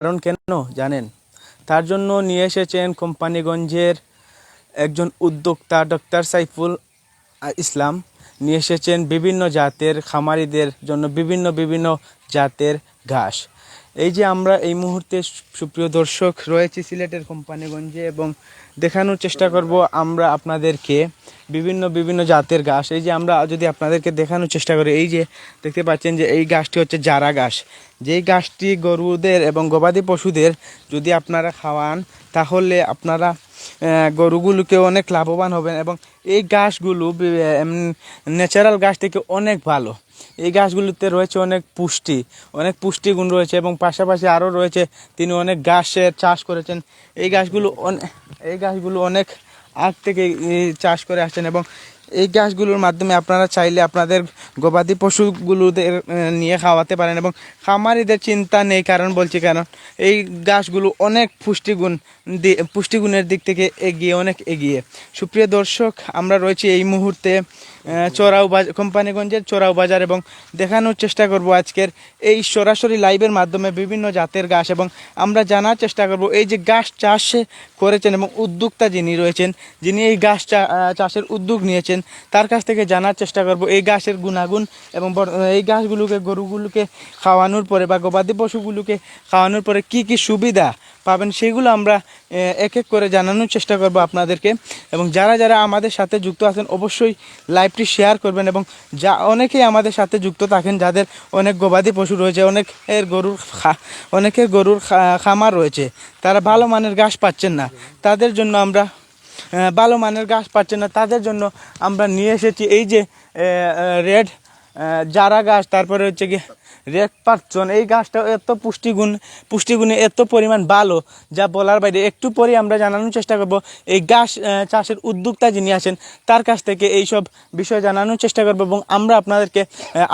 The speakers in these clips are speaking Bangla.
কারণ কেন জানেন? তার জন্য নিয়ে এসেছেন কোম্পানিগঞ্জের একজন উদ্যোক্তা ডক্টর সাইফুল ইসলাম। নিয়ে এসেছেন বিভিন্ন জাতের খামারিদের জন্য বিভিন্ন বিভিন্ন জাতের ঘাস। এই যে আমরা এই মুহূর্তে সুপ্রিয় দর্শক রয়েছি সিলেটের কোম্পানিগঞ্জে এবং দেখানোর চেষ্টা করব আমরা আপনাদেরকে বিভিন্ন বিভিন্ন জাতের ঘাস। এই যে আমরা যদি আপনাদেরকে দেখানোর চেষ্টা করি, এই যে দেখতে পাচ্ছেন যে এই গাছটি হচ্ছে জারা ঘাস। যেই গাছটি গরুদের এবং গবাদি পশুদের যদি আপনারা খাওয়ান, তাহলে আপনারা গরুগুলোকে অনেক লাভবান হবেন এবং এই ঘাসগুলো ন্যাচারাল গাছ থেকে অনেক ভালো। এই গাছগুলোতে রয়েছে অনেক পুষ্টি, অনেক পুষ্টিগুণ রয়েছে এবং পাশাপাশি আরও রয়েছে, তিনি অনেক গাছের চাষ করেছেন। এই গাছগুলো অনেক এই গাছগুলো অনেক আগ থেকে চাষ করে আসছেন এবং এই গাছগুলোর মাধ্যমে আপনারা চাইলে আপনাদের গবাদি পশুগুলোদের নিয়ে খাওয়াতে পারেন এবং খামারিদের চিন্তা নেই, কারণ বলছি কারণ এই গাছগুলো অনেক পুষ্টিগুণ পুষ্টিগুণের দিক থেকে এগিয়ে, অনেক এগিয়ে। সুপ্রিয় দর্শক, আমরা রয়েছি এই মুহূর্তে চোরাও বাজার কোম্পানিগঞ্জের চোরাও বাজার এবং দেখানোর চেষ্টা করব আজকের এই সরাসরি লাইভের মাধ্যমে বিভিন্ন জাতের গাছ এবং আমরা জানার চেষ্টা করব এই যে গাছ চাষে করেছেন এবং উদ্যোক্তা যিনি রয়েছেন, যিনি এই গাছ চাষের উদ্যোগ নিয়েছেন, তার কাছ থেকে জানার চেষ্টা করব এই গাছের গুণাগুণ এবং এই গাছগুলোকে গরুগুলোকে খাওয়ানোর পরে বা গবাদি পশুগুলোকে খাওয়ানোর পরে কি কি সুবিধা পাবেন, সেগুলো আমরা এক এক করে জানানোর চেষ্টা করব আপনাদেরকে। এবং যারা যারা আমাদের সাথে যুক্ত আছেন, অবশ্যই লাইভটি শেয়ার করবেন এবং যা, অনেকেই আমাদের সাথে যুক্ত থাকেন, যাদের অনেক গবাদি পশু রয়েছে, অনেকের গরুর অনেকের গরুর খামার রয়েছে, তারা ভালো মানের ঘাস পাচ্ছেন না। তাদের জন্য আমরা ভালো মানের ঘাস পাচ্ছেন না। তাদের জন্য আমরা নিয়ে এসেছি এই যে রেড জারা গাছ তারপরে হচ্ছে কি রেড পার্চন এই গাছটা এত পুষ্টিগুণ, পুষ্টিগুণে এত পরিমাণ ভালো, যা বলার বাইরে একটু পরে আমরা জানানোর চেষ্টা করব। এই গাছ চাষের উদ্যোক্তা যিনি আছেন, তার কাছ থেকে এই সব বিষয় জানানোর চেষ্টা করব এবং আমরা আপনাদেরকে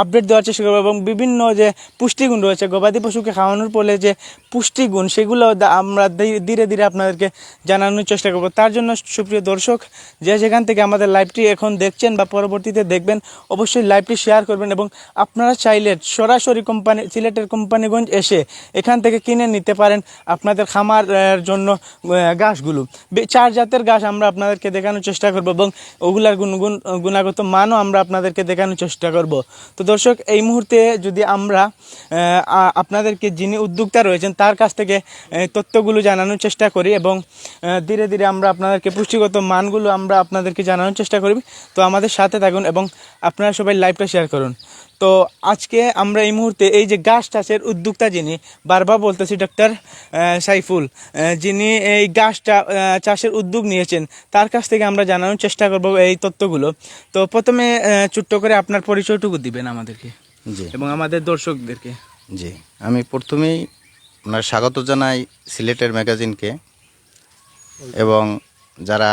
আপডেট দেওয়ার চেষ্টা করব এবং বিভিন্ন যে পুষ্টিগুণ রয়েছে, গবাদি পশুকে খাওয়ানোর ফলে যে পুষ্টিগুণ, সেগুলো আমরা ধীরে ধীরে আপনাদেরকে জানানোর চেষ্টা করব। তার জন্য সুপ্রিয় দর্শক, যে যেখান থেকে আমাদের লাইভটি এখন দেখছেন বা পরবর্তীতে দেখবেন, অবশ্যই লাইভটি শেয়ার করবেন এবং আপনারা চাইলে সরাসরি কোম্পানি, সিলেটের কোম্পানিগঞ্জ এসে এখান থেকে কিনে নিতে পারেন আপনাদের খামার জন্য গাছগুলো চার জাতের গাছ আমরা আপনাদেরকে দেখানোর চেষ্টা করব এবং ওগুলার গুণগুণ গুণাগত মানও আমরা আপনাদেরকে দেখানোর চেষ্টা করব। তো দর্শক, এই মুহূর্তে যদি আমরা আপনাদেরকে যিনি উদ্যোক্তা রয়েছেন তার কাছ থেকে তথ্যগুলো জানানোর চেষ্টা করি এবং ধীরে ধীরে আমরা আপনাদেরকে পুষ্টিগত মানগুলো আমরা আপনাদেরকে জানানোর চেষ্টা করি। তো আমাদের সাথে থাকুন এবং আপনারা সবাই লাইভটা শেয়ার করুন। তো আজকে আমরা এই মুহূর্তে এই যে গাছ চাষের উদ্যোক্তা যিনি বারবার বলতেছি ডক্টর সাইফুল যিনি এই গাছটা চাষের উদ্যোগ নিয়েছেন তার কাছ থেকে আমরা জানানোর চেষ্টা করব এই তথ্যগুলো। তো প্রথমে ছোট্ট করে আপনার পরিচয়টুকু দিবেন আমাদেরকে জি। এবং আমাদের দর্শকদেরকে। জি। আমি প্রথমেই আপনার স্বাগত জানাই সিলেটের ম্যাগাজিনকে এবং যারা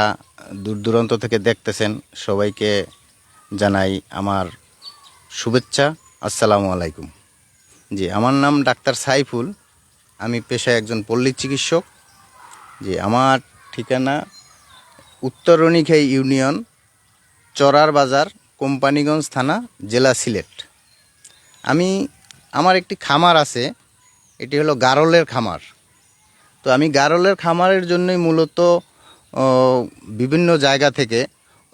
দূর দূরান্ত থেকে দেখতেছেন সবাইকে জানাই আমার শুভেচ্ছা, আসসালামু আলাইকুম। জি, আমার নাম ডাক্তার সাইফুল। আমি পেশায় একজন পল্লী চিকিৎসক। জি, আমার ঠিকানা উত্তরণীখাই ইউনিয়ন, চরার বাজার, কোম্পানিগঞ্জ থানা, জেলা সিলেট। আমি, আমার একটি খামার আছে, এটি হলো গারলের খামার। তো আমি গারলের খামারের জন্যই মূলত বিভিন্ন জায়গা থেকে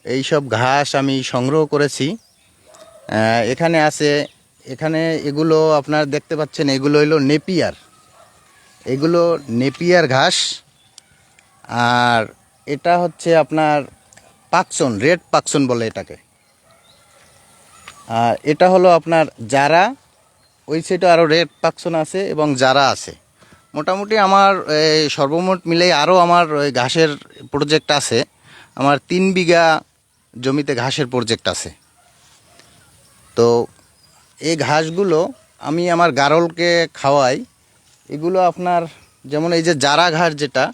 এই সব ঘাস আমি সংগ্রহ করেছি। এখানে আছে, এখানে এগুলো আপনার দেখতে পাচ্ছেন, এগুলো হলো নেপিয়ার। এগুলো নেপিয়ার ঘাস, আর এটা হচ্ছে আপনার পাকসন, রেড পাকসন বলে এটাকে। আর এটা হলো আপনার যারা ওই সাইডে আরও রেড পাকসন আছে এবং যারা আছে। মোটামুটি আমার সর্বমোট মিলেই আরও আমার ওই ঘাসের প্রজেক্ট আছে। আমার তিন বিঘা জমিতে ঘাসের প্রজেক্ট আছে। তো এই ঘাসগুলো আমি আমার গারলকে খাওয়াই। এগুলো আপনার যেমন এই যে জারা ঘাস যেটা,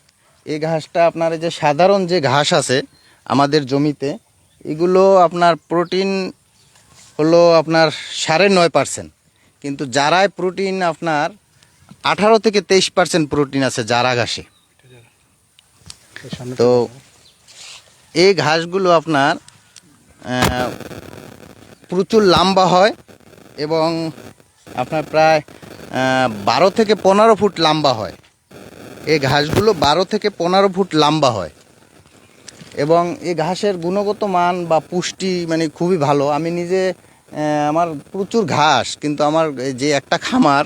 এই ঘাসটা আপনার এই যে সাধারণ যে ঘাস আছে আমাদের জমিতে, এগুলো আপনার প্রোটিন হলো আপনার সাড়ে নয় পার্সেন্ট। কিন্তু জারায় প্রোটিন আপনার আঠারো থেকে তেইশ পার্সেন্ট প্রোটিন আছে জারা ঘাসে। তো এই ঘাসগুলো আপনার প্রচুর লম্বা হয় এবং আপনার প্রায় বারো থেকে পনেরো ফুট লম্বা হয়। এই ঘাসগুলো বারো থেকে পনেরো ফুট লম্বা হয়। এবং এই ঘাসের গুণগত মান বা পুষ্টি মানে খুবই ভালো। আমি নিজে আমার প্রচুর ঘাস, কিন্তু আমার যে একটা খামার,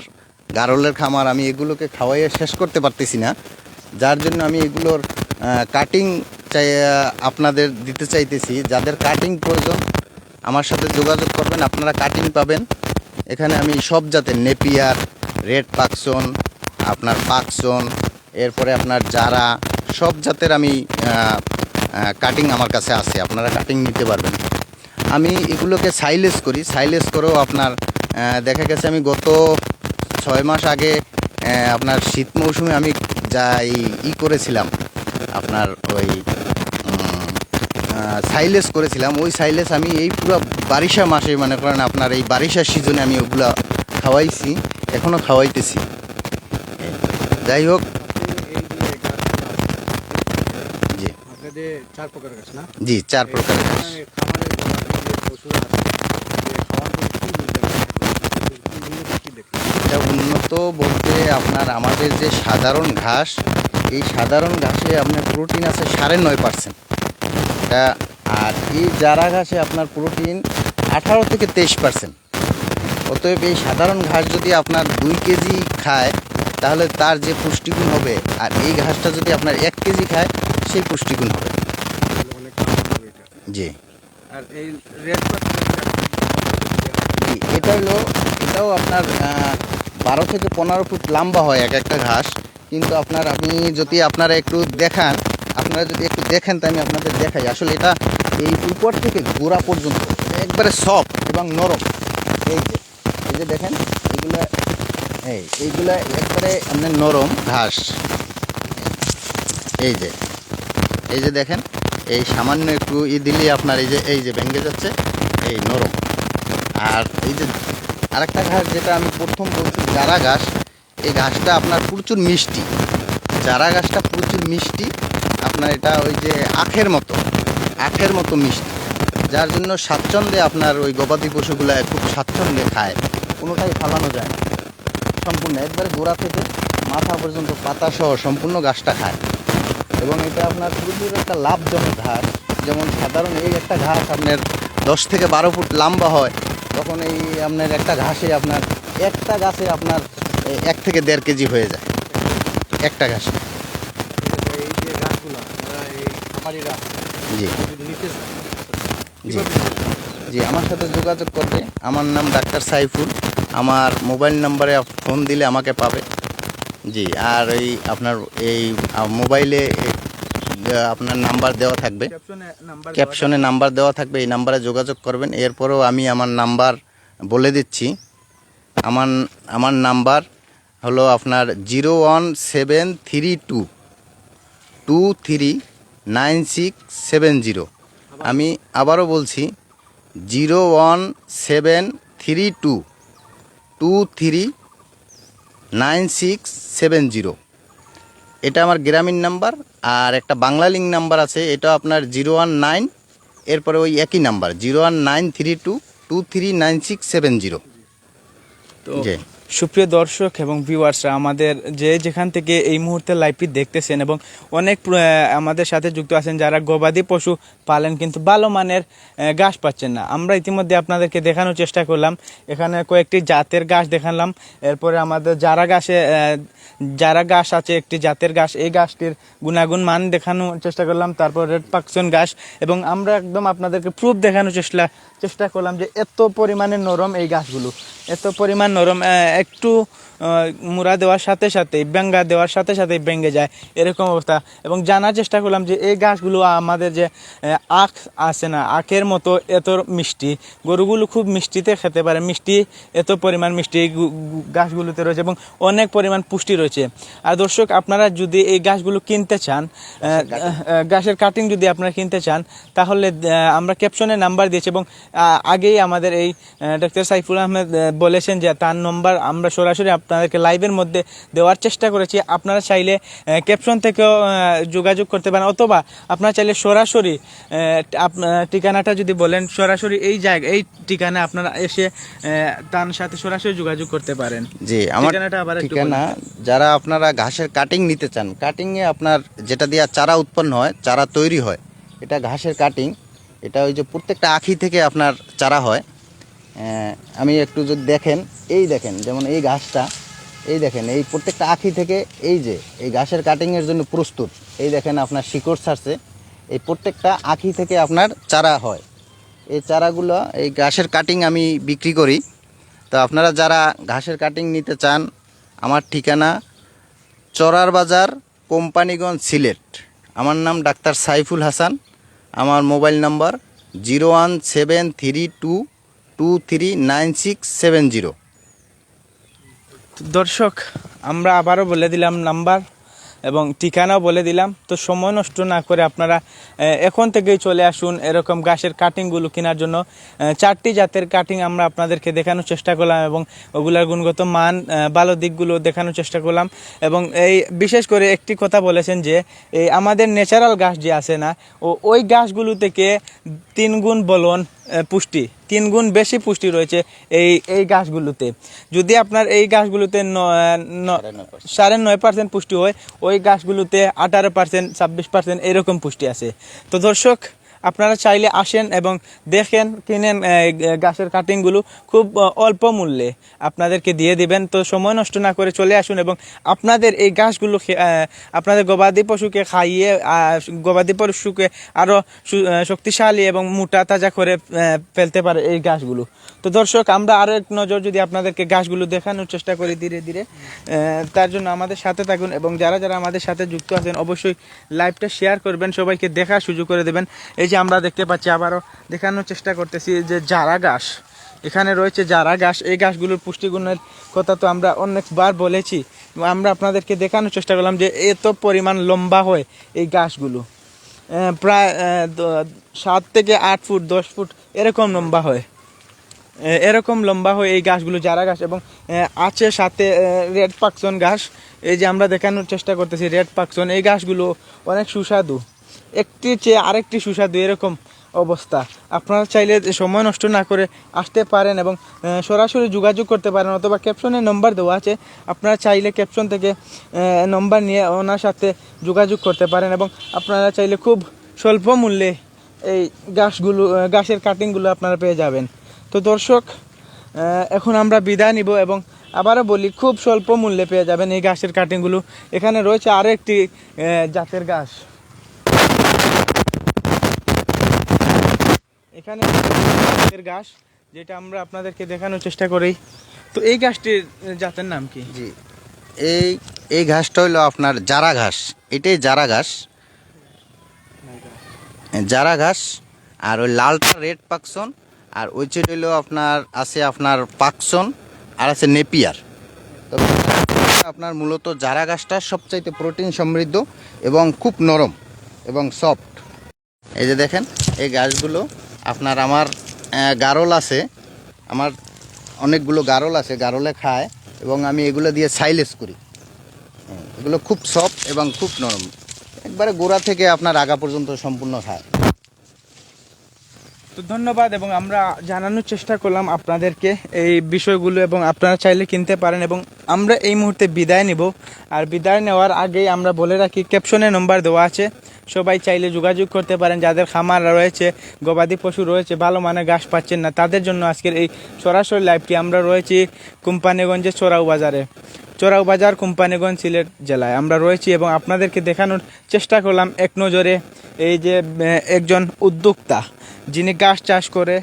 গারলের খামার, আমি এগুলোকে খাওয়াইয়ে শেষ করতে পারতেছি না। যার জন্য আমি এগুলোর কাটিং চাই আপনাদের দিতে চাইতেছি। যাদের কাটিং প্রয়োজন আমার সাথে যোগাযোগ করবেন, আপনারা কাটিং পাবেন। এখানে আমি সব জাতের নেপিয়ার, রেড পাকসন, আপনার পাকসন, এরপরে আপনার জারা, সব জাতের আমি কাটিং আমার কাছে আছে, আপনারা কাটিং নিতে পারবেন। আমি এগুলোকে সাইলেস করি সাইলেস করেও আপনার দেখা গেছে আমি গত ছয় মাস আগে আপনার শীত মৌসুমে আমি যা ই করেছিলাম, আপনার ওই সাইলেস করেছিলাম। ওই সাইলেস আমি এই পুরো বারিশা মাসে মনে করেন আপনার এই বারিশা সিজনে আমি ওগুলো খাওয়াইছি এখনও খাওয়াইতেছি। যাই হোক। জি। চার প্রকার ঘাস। এটা উন্নত বলতে আপনার আমাদের যে সাধারণ ঘাস এই সাধারণ ঘাসে আপনার প্রোটিন আছে সাড়ে নয় পার্সেন্ট এটা আর এই জারা ঘাসে আপনার প্রোটিন আঠারো থেকে তেইশ পার্সেন্ট। অতএব এই সাধারণ ঘাস যদি আপনার দুই কেজি খায় তাহলে তার যে পুষ্টিগুণ হবে আর এই ঘাসটা যদি আপনার এক কেজি খায় সেই পুষ্টিগুণ হবে। জি। আর এই রেড জি, এটা হলো এটাও আপনার বারো থেকে পনেরো ফুট লম্বা হয় এক একটা ঘাস। কিন্তু আপনার আপনি যদি আপনারা একটু দেখান আপনারা যদি একটু দেখেন তাই আমি আপনাদের দেখাই। আসলে এটা এই উপর থেকে গোড়া পর্যন্ত, একবারে সফট এবং নরম। এই যে এই যে দেখেন, এগুলো, এই, এইগুলা একবারে আপনার নরম ঘাস। এই যে এই যে দেখেন, এই সামান্য একটু ই দিলেই আপনার এই যে এই যে ভেঙে যাচ্ছে, এই নরম। আর এই যে আরেকটা ঘাস, যেটা আমি প্রথম বলছি, চারা ঘাস, এই ঘাসটা আপনার প্রচুর মিষ্টি। চারা গাছটা প্রচুর মিষ্টি আপনার এটা ওই যে আখের মতো আখের মতো মিষ্টি। যার জন্য স্বাচ্ছন্দ্যে আপনার ওই গবাদি পশুগুলো খুব স্বাচ্ছন্দ্যে খায়। কোনোটাই ফালানো যায় না। সম্পূর্ণ একবারে গোড়া থেকে মাথা পর্যন্ত পাতা সহ সম্পূর্ণ গাছটা খায়। এবং এটা আপনার প্রচুর একটা লাভজনক ঘাস। যেমন সাধারণ এই একটা ঘাস আপনার দশ থেকে বারো ফুট লম্বা হয়, তখন এই আপনার একটা ঘাসে আপনার একটা গাছে আপনার এক থেকে দেড় কেজি হয়ে যায়। একটা ঘাসে এই যে গাছগুলো যারা জি। নিতে জি। জি আমার সাথে যোগাযোগ করবে আমার নাম ডাক্তার সাইফুল। আমার মোবাইল নাম্বারে ফোন দিলে আমাকে পাবে। জি আর এই আপনার এই মোবাইলে আপনার নাম্বার দেওয়া থাকবে। ক্যাপশনে নাম্বার দেওয়া থাকবে এই নাম্বারে যোগাযোগ করবেন। এরপরেও আমি আমার নাম্বার বলে দিচ্ছি। আমার আমার নাম্বার হলো আপনার zero one seven three two two three nine six seven zero. আমি আবারও বলছি zero one seven three two two three nine six seven zero. এটা আমার গ্রামীণ নাম্বার আর একটা বাংলা লিঙ্ক নাম্বার আছে এটা আপনার জিরো ওয়ান নাইন এরপরে ওই একই number zero one nine three two two three nine six seven zero. তো জি। সুপ্রিয় দর্শক এবং ভিউয়ার্সরা আমাদের যে যেখান থেকে এই মুহূর্তে লাইভটি দেখতেছেন এবং অনেক আমাদের সাথে যুক্ত আছেন যারা গবাদি পশু পালেন কিন্তু ভালো মানের ঘাস পাচ্ছেন না। আমরা ইতিমধ্যে আপনাদেরকে দেখানোর চেষ্টা করলাম। এখানে কয়েকটি জাতের ঘাস দেখালাম। এরপরে আমাদের যারা আহ, যারা ঘাস আছে একটি জাতের ঘাস এই ঘাসটির গুণাগুণ মান দেখানোর চেষ্টা করলাম। তারপর রেড পাকসন ঘাস এবং আমরা একদম আপনাদেরকে প্রুফ দেখানোর চেষ্টা চেষ্টা করলাম যে এত পরিমাণে নরম এই ঘাসগুলো। এত পরিমাণ নরম একটু মুড়া দেওয়ার সাথে সাথে বেঙ্গা দেওয়ার সাথে সাথে ভেঙে যায় এরকম অবস্থা। এবং জানার চেষ্টা করলাম যে এই গাছগুলো আমাদের যে আখ আছে না আখের মতো এত মিষ্টি গরুগুলো খুব মিষ্টিতে খেতে পারে মিষ্টি এত পরিমাণ মিষ্টি গাছগুলোতে রয়েছে এবং অনেক পরিমাণ পুষ্টি রয়েছে। আর দর্শক আপনারা যদি এই গাছগুলো কিনতে চান গাছের কাটিং যদি আপনারা কিনতে চান তাহলে আমরা ক্যাপশনে নাম্বার দিয়েছি এবং আগেই আমাদের এই ডাক্তার সাইফুল আহমেদ বলেছেন যে তার নম্বর আমরা সরাসরি আপনার আপনাদেরকে লাইভের মধ্যে দেওয়ার চেষ্টা করেছি। আপনারা চাইলে ক্যাপশন থেকেও যোগাযোগ করতে পারেন। অথবা আপনারা চাইলে সরাসরি ঠিকানাটা যদি বলেন সরাসরি এই জায়গা এই ঠিকানা আপনারা এসে তার সাথে সরাসরি যোগাযোগ করতে পারেন। জি আমার ঠিকানা যারা আপনারা ঘাসের কাটিং নিতে চান কাটিংয়ে আপনার যেটা দিয়ে চারা উৎপন্ন হয় চারা তৈরি হয় এটা ঘাসের কাটিং এটা ওই যে প্রত্যেকটা আখি থেকে আপনার চারা হয়। আমি একটু যদি দেখেন এই দেখেন যেমন এই ঘাসটা এই দেখেন, এই প্রত্যেকটা আখি থেকে এই যে, এই ঘাসের কাটিংয়ের জন্য প্রস্তুত। এই দেখেন আপনার শিকড় ছাড়ছে। এই প্রত্যেকটা আখি থেকে আপনার চারা হয়। এই চারাগুলো, এই ঘাসের কাটিং আমি বিক্রি করি। তো আপনারা যারা ঘাসের কাটিং নিতে চান, আমার ঠিকানা চরার বাজার, কোম্পানিগঞ্জ, সিলেট। আমার নাম ডাক্তার সাইফুল হাসান। আমার mobile number zero one seven three two two three nine six seven zero. দর্শক, আমরা আবারও বলে দিলাম নাম্বার এবং ঠিকানাও বলে দিলাম। তো সময় নষ্ট না করে আপনারা এখন থেকেই চলে আসুন এরকম গাছের কাটিংগুলো কেনার জন্য। চারটি জাতের কাটিং আমরা আপনাদেরকে দেখানোর চেষ্টা করলাম এবং ওগুলার গুণগত মান ভালো দিকগুলো দেখানোর চেষ্টা করলাম। এবং এই, বিশেষ করে একটি কথা বলেছেন যে, এই আমাদের ন্যাচারাল গাছ যে আছে না, ও, ওই গাছগুলো থেকে তিন গুণ বলন পুষ্টি। তিন গুণ বেশি পুষ্টি রয়েছে এই এই গাছগুলোতে। যদি আপনার এই গাছগুলোতে সাড়ে নয় পার্সেন্ট পুষ্টি হয় ওই গাছগুলোতে আঠারো পার্সেন্ট ছাব্বিশ পার্সেন্ট এরকম পুষ্টি আছে। তো দর্শক আপনারা চাইলে আসেন এবং দেখেন, কিনেন গাছের কাটিংগুলো খুব অল্প মূল্যে আপনাদেরকে দিয়ে দিবেন। তো সময় নষ্ট না করে চলে আসুন এবং আপনাদের এই গাছগুলো আপনাদের গবাদি পশুকে খাইয়ে গবাদি পশুকে আরও শক্তিশালী এবং মোটা তাজা করে ফেলতে পারে এই গাছগুলো। তো দর্শক, আমরা আরও এক নজর যদি আপনাদেরকে গাছগুলো দেখানোর চেষ্টা করি ধীরে ধীরে তার জন্য আমাদের সাথে থাকুন এবং যারা যারা আমাদের সাথে যুক্ত আছেন, অবশ্যই লাইভটা শেয়ার করবেন, সবাইকে দেখার সুযোগ করে দেবেন। এই যে আমরা দেখতে পাচ্ছি, আবারও দেখানোর চেষ্টা করতেছি যে জারা ঘাস, এখানে রয়েছে জারা ঘাস, এই গাছগুলোর পুষ্টিগুণের কথা তো আমরা অনেকবার বলেছি। আমরা আপনাদেরকে দেখানোর চেষ্টা করলাম যে এত পরিমাণ লম্বা হয় এই গাছগুলো প্রায় সাত থেকে আট ফুট, দশ ফুট এরকম লম্বা হয় এরকম লম্বা হয় এই গাছগুলো চারা গাছ এবং আছে সাথে রেড পাকসন ঘাস। এই যে আমরা দেখানোর চেষ্টা করতেছি রেড পাকসন, এই গাছগুলো অনেক সুস্বাদু। একটি চেয়ে আরেকটি সুস্বাদু এরকম অবস্থা। আপনারা চাইলে সময় নষ্ট না করে আসতে পারেন এবং সরাসরি যোগাযোগ করতে পারেন অথবা ক্যাপশনে নম্বর দেওয়া আছে। আপনারা চাইলে ক্যাপশন থেকে নম্বর নিয়ে ওনার সাথে যোগাযোগ করতে পারেন এবং আপনারা চাইলে খুব স্বল্প মূল্যে এই গাছগুলো গাছের কাটিংগুলো আপনারা পেয়ে যাবেন। তো দর্শক এখন আমরা বিদায় নিব এবং আবারও বলি, খুব স্বল্প মূল্যে পেয়ে যাবেন এই গাছের কাটিংগুলো এখানে রয়েছে আরও একটি জাতের গাছ। এখানে গাছ যেটা আমরা আপনাদেরকে দেখানোর চেষ্টা করি। তো এই গাছটির জাতের নাম কি? জি। এই এই ঘাসটা হলো আপনার জারা ঘাস। এটাই জারা ঘাস। জারা ঘাস, আর ওই লালটা রেড পাকসন, আর ওই চেয়ে হইল আপনার, আছে আপনার পাকসন, আর আছে নেপিয়ার। আপনার মূলত জারা ঘাসটা সবচাইতে প্রোটিন সমৃদ্ধ এবং খুব নরম এবং সফট। এই যে দেখেন, এই গাছগুলো আপনার আমার গারল আছে। আমার অনেকগুলো গারল আছে গারলে খায় এবং আমি এগুলো দিয়ে সাইলেস করি। হ্যাঁ, এগুলো খুব সফট এবং খুব নরম। একবারে গোড়া থেকে আপনার আগা পর্যন্ত সম্পূর্ণ খায়। তো ধন্যবাদ এবং আমরা জানানোর চেষ্টা করলাম আপনাদেরকে এই বিষয়গুলো এবং আপনারা চাইলে কিনতে পারেন এবং আমরা এই মুহূর্তে বিদায় নিব। আর বিদায় নেওয়ার আগেই আমরা বলে রাখি ক্যাপশনে নম্বর দেওয়া আছে। সবাই চাইলে যোগাযোগ করতে পারেন। যাদের খামার রয়েছে, গবাদি পশু রয়েছে, ভালো মানের ঘাস পাচ্ছেন না, তাদের জন্য আজকের এই সরাসরি লাইভটি আমরা রয়েছি কোম্পানিগঞ্জের চোরাউ বাজারে। চোরাউ বাজার কোম্পানিগঞ্জ সিলেট জেলায়। আমরা রয়েছি এবং আপনাদেরকে দেখানোর চেষ্টা করলাম এক নজরে এই যে একজন উদ্যোক্তা, যিনি গাছ চাষ করে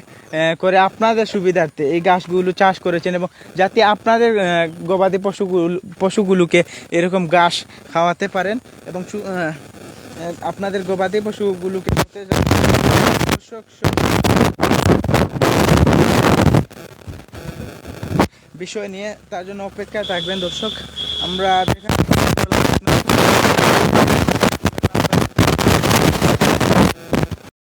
করে আপনাদের সুবিধার্থে এই গাছগুলো চাষ করেছেন এবং যাতে আপনাদের গবাদি পশুগুলো, পশুগুলোকে এরকম ঘাস খাওয়াতে পারেন এবং আপনাদের গবাদি পশুগুলোকে বিষয় নিয়ে তার জন্য অপেক্ষা থাকবেন দর্শক। আমরা